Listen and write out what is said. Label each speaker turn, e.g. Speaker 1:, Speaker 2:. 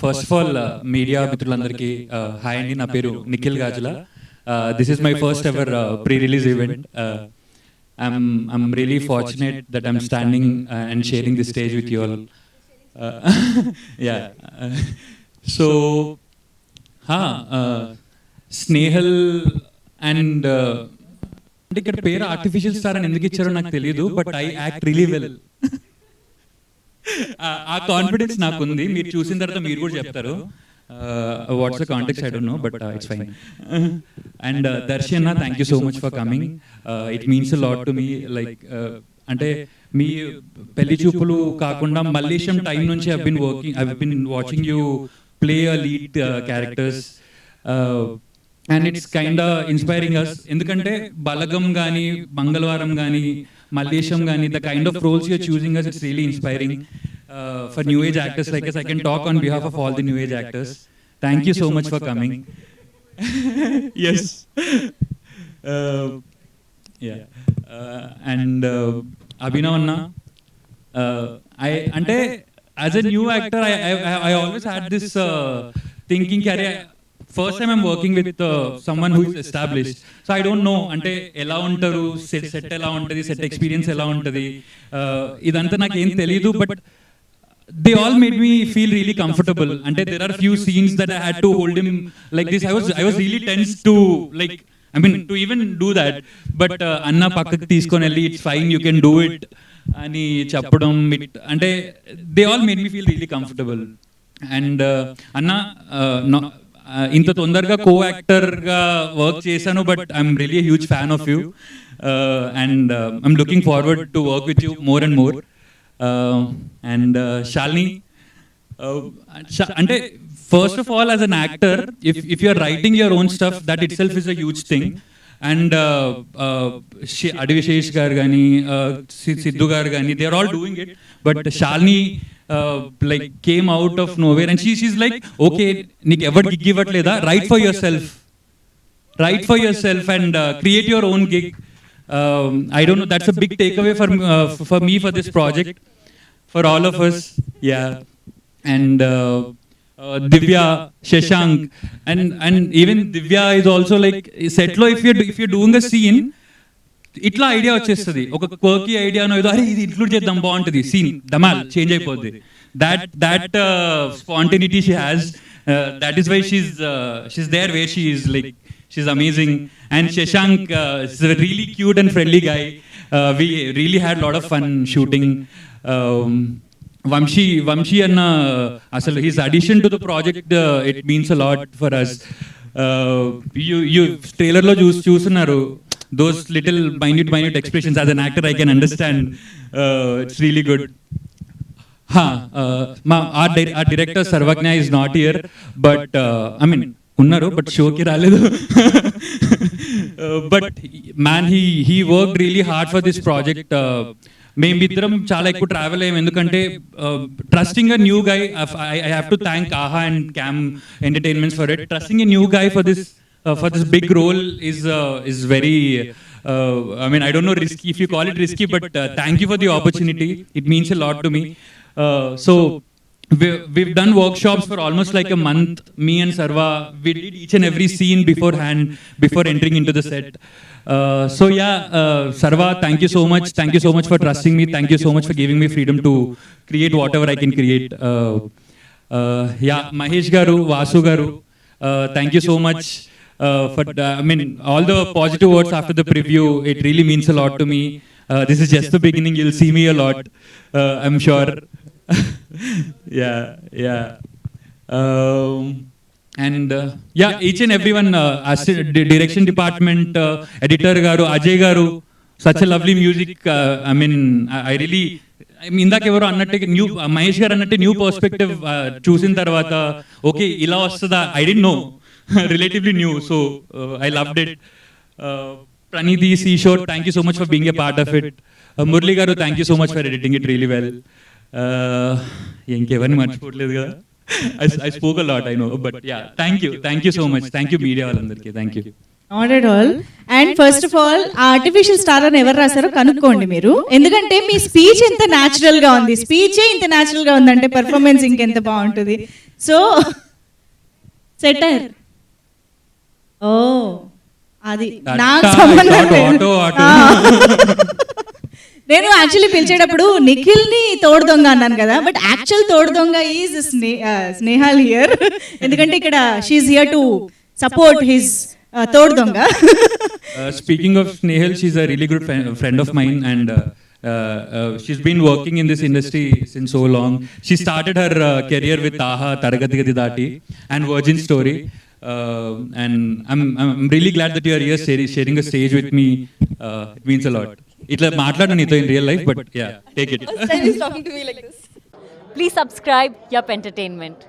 Speaker 1: First of all media మిత్రులందరికీ hi అండి నా పేరు Nikhil Gajula this is my first ever pre release event I'm I'm really fortunate that I'm standing and sharing the stage with you all yeah so Snehal and అంటే ఇక్కడ పేరు artificial star అని ఎందుకు ఇచ్చారో నాకు తెలియదు but I act really well ఆ confidence నాకు ఉంది. మీరు చూసిన తర్వాత మీరు కూడా చెప్తారు. What's the context I don't know but it's fine and Darshan thank you so much for coming it means lot to me like అంటే మీ పెళ్ళి చూపులు కాకుండా మల్లేశం టైం నుంచి I been working I been watching you play a lead characters and it's kind inspiring us ఎందుకంటే బలగం కానీ మంగళవారం కానీ మల్లేశం కానీ the kind of roles your choosing us it's really inspiring for new age actors like I can talk on behalf of all the new age actors thank you so much for coming yes and Abhinav అన్న I అంటే as a new actor I always had this thinking carry first time I'm working with someone who is established so I don't know అంటే ఎలా ఉంటారు set set ఎలా ఉంటుంది set experience ఎలా ఉంటుంది? ఇదంతా నాకు ఏం తెలియదు but they all made me feel really comfortable అంటే there are few scenes that I had to hold him like this I was I was really tense to like I mean to even do that but అన్న పక్కకి తీసుకొని వెళ్ళి it's fine you can do it అని చెప్పడం it అంటే they all made me feel really comfortable and అన్న ఇంత తొందరగా కో యాక్టర్గా వర్క్ చేశాను but I'm really huge fan of you and I'm looking forward to work with you more and more and Shalini అంటే first of all as an actor if if you are writing your own stuff that itself is a huge thing and Adivi Sesh garu కానీ సిద్ధు గారు కానీ they are all doing it but Shalini like came out of nowhere and she's is like okay నీకు ఎవరు gig ఇవ్వట్లేదా right for yourself right for yourself and create your own gig I don't know that's a big take for me for this project, for all of us. Yeah, and uh, uh and Divya and and and even Divya is also like సెట్లో if you if you're doing a scene. ఇట్లా idea వచ్చేస్తుంది ఒక కోకి ఐడియానో ఏదో అరే ఇది include చేద్దాం బాగుంటుంది scene దమాల్ చేంజ్ అయిపోద్ది that that spontaneity she has that is why she's she's there way she is like she's amazing and Shashank is really cute and friendly guy we really had lot of fun shooting Vamshi Vamshi అన్న అసలు his addition to the project it means a lot for us you you ట్రైలర్లో చూసి చూస్తున్నారు those little minute minute expressions as an actor i can understand uh, it's really good huh, uh, ma, our, di- our director sarvagna is not here but uh, i mean ఉన్నారు but షోకి రాలేదు but man he he work really hard for this project మేమిద్దరం చాలా ఎక్కువ travel అయ్యాం ఎందుకంటే trusting a new guy I have to thank Aha and Cam Entertainments for it trusting a new guy for this uh, for this big role is uh, is very. Uh, I mean, I don't know risky if you call it risky, but uh, thank you for the opportunity. It means a lot to me. Uh, so. We, we've done workshops for almost like a month. Me and Sarva, we did each and every scene beforehand, before entering into the set. Uh, so yeah, uh, Sarva, thank you so much. Thank you so much for trusting me. Thank you so much for giving me freedom to create whatever I can create. Uh, uh, yeah, Mahesh Garu, Vasu Garu, uh, thank you so much. For I mean, all the positive words after the preview, it really means a lot to me. This is just the beginning. You'll see me a lot, I'm sure. Yeah, yeah. Um, and uh, yeah, each and everyone, uh, assi- di- direction department, uh, editor garu, Ajay garu, such a lovely music. Uh, I mean, I, I really. I mean, ఇందాక ఎవరో అన్నట్టు new Mahesh గారు అన్నట్టు new perspective చూసిన తర్వాత okay ఇలా వస్తుందా I don't know relatively new, so uh, I loved it. Uh, Pranidhi, Seashore, thank you so much for being a part of it. Uh, Murli Garu, thank you so much for editing it really well. ఇంకెవరిని మర్చిపోవట్లేదు కదా. I spoke a lot I know but ya thank you thank you so much thank you media వాళ్ళందరికీ. Thank you
Speaker 2: not at all and first of all artificial star అని ఎవరు రాశారో కనుక్కోండి మీరు. ఎందుకంటే మీ స్పీచ్ ఎంత న్యాచురల్గా ఉంది? స్పీచే ఇంత న్యాచురల్గా ఉందంటే పెర్ఫార్మెన్స్ ఇంకెంత బాగుంటుంది? సో సెటర్ ఓ అది నాకు సంబంధం నేను యాక్చువల్లీ పిలిచేటప్పుడు నిఖిల్ని తోడు దొంగ అన్నాను కదా బట్ యాక్చువల్ తోడు దొంగ ఈజ్ స్నేహాల్ హియర్ ఎందుకంటే ఇక్కడ she's here to support his తోడు దొంగ
Speaker 1: Uh, speaking of Snehal, she's a really good friend, friend of mine, and uh, uh, she's been working in this industry since so long. She started her uh, career with Taha, Taragati Gadi and Virgin Story. Uh, and I'm, I'm really glad that you are here sharing, sharing a stage with me. Uh, it means a lot. ఇట్లా మాట్లాడను నీతో in real life but ya take it
Speaker 3: First time he's talking to me like this. Please subscribe Yup Entertainment.